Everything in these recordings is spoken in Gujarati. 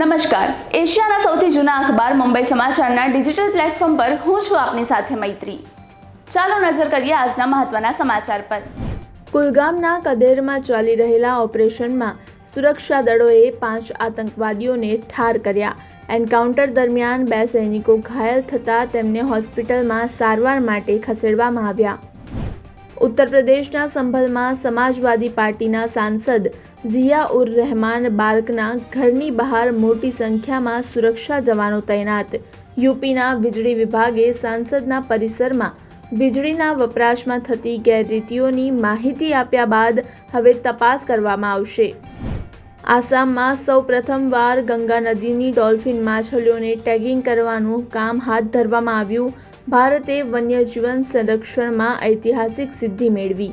નમસ્કાર. એશિયાના સૌથી જૂના અખબાર મુંબઈ સમાચારના ડિજિટલ પ્લેટફોર્મ પર હું છું આપની સાથે મૈત્રી. ચાલો નજર કરીએ આજના મહત્વના સમાચાર પર. કુલગામના કદેરમાં ચાલી રહેલા ઓપરેશનમાં સુરક્ષા દળોએ પાંચ આતંકવાદીઓને ઠાર કર્યા. એન્કાઉન્ટર દરમિયાન બે સૈનિકો ઘાયલ થતાં તેમને હોસ્પિટલમાં સારવાર માટે ખસેડવામાં આવ્યા. ઉત્તર પ્રદેશના સંભલમાં સમાજવાદી પાર્ટીના સાંસદ ઝિયા ઉર રહેમાન બાર્કના ઘરની બહાર મોટી સંખ્યામાં સુરક્ષા જવાનો તૈનાત. યુપીના વીજળી વિભાગે સાંસદના પરિસરમાં વીજળીના વપરાશમાં થતી ગેરરીતિઓની માહિતી આપ્યા બાદ હવે તપાસ કરવામાં આવશે. આસામમાં સૌ પ્રથમવાર ગંગા નદીની ડોલ્ફિન માછલીઓને ટેગિંગ કરવાનું કામ હાથ ધરવામાં આવ્યું. ભારતે વન્યજીવન સંરક્ષણમાં ઐતિહાસિક સિદ્ધિ મેળવી.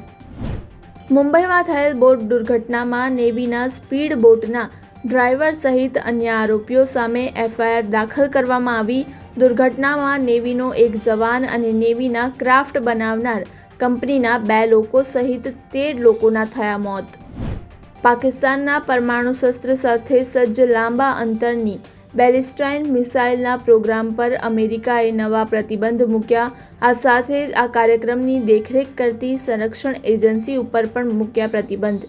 મુંબઈમાં થયેલ બોટ દુર્ઘટનામાં નેવીના સ્પીડ બોટના ડ્રાઈવર સહિત અન્ય આરોપીઓ સામે એફઆઈઆર દાખલ કરવામાં આવી. દુર્ઘટનામાં નેવીનો એક જવાન અને નેવીના ક્રાફ્ટ બનાવનાર કંપનીના બે લોકો સહિત તેર લોકોના થયા મોત. પાકિસ્તાનના પરમાણુ શસ્ત્ર સાથે સજ્જ લાંબા અંતરની બેલિસ્ટાઇન મિસાઇલના પ્રોગ્રામ પર અમેરિકાએ નવા પ્રતિબંધ મૂક્યા. આ સાથે આ કાર્યક્રમની દેખરેખ કરતી સંરક્ષણ એજન્સી ઉપર પણ મૂક્યા પ્રતિબંધ.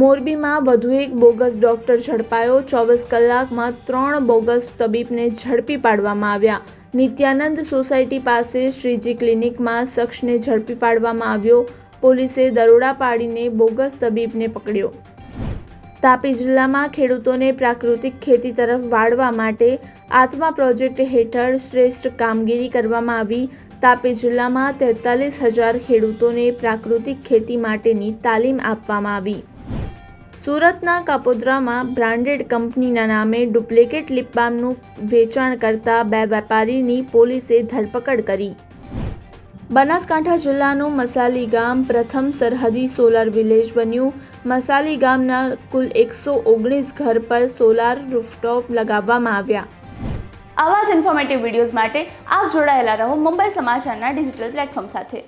મોરબીમાં વધુ એક બોગસ ડોક્ટર ઝડપાયો. ચોવીસ કલાકમાં ત્રણ બોગસ તબીબને ઝડપી પાડવામાં આવ્યા. નિત્યાનંદ સોસાયટી પાસે શ્રીજી ક્લિનિકમાં શખ્સને ઝડપી પાડવામાં આવ્યો. પોલીસે દરોડા પાડીને બોગસ તબીબને પકડ્યો. તાપી જિલ્લામાં ખેડૂતોને પ્રાકૃતિક ખેતી તરફ વાળવા માટે આત્મા પ્રોજેક્ટ હેઠળ શ્રેષ્ઠ કામગીરી કરવામાં આવી. તાપી જિલ્લામાં તેતાલીસ હજાર ખેડૂતોને પ્રાકૃતિક ખેતી માટેની તાલીમ આપવામાં આવી. સુરતના કાપોદ્રામાં બ્રાન્ડેડ કંપનીના નામે ડુપ્લિકેટ લિપબામનું વેચાણ કરતા બે વેપારીની પોલીસે ધરપકડ કરી. બનાસકાંઠા જિલ્લાનું મસાલી ગામ પ્રથમ સરહદી સોલાર વિલેજ બન્યું. મસાલી ગામના કુલ એકસો ઓગણીસ ઘર પર સોલાર રૂફટોપ લગાવવામાં આવ્યા. આવા જ ઇન્ફોર્મેટિવ વિડીયોઝ માટે આપ જોડાયેલા રહો મુંબઈ સમાચારના ડિજિટલ પ્લેટફોર્મ સાથે.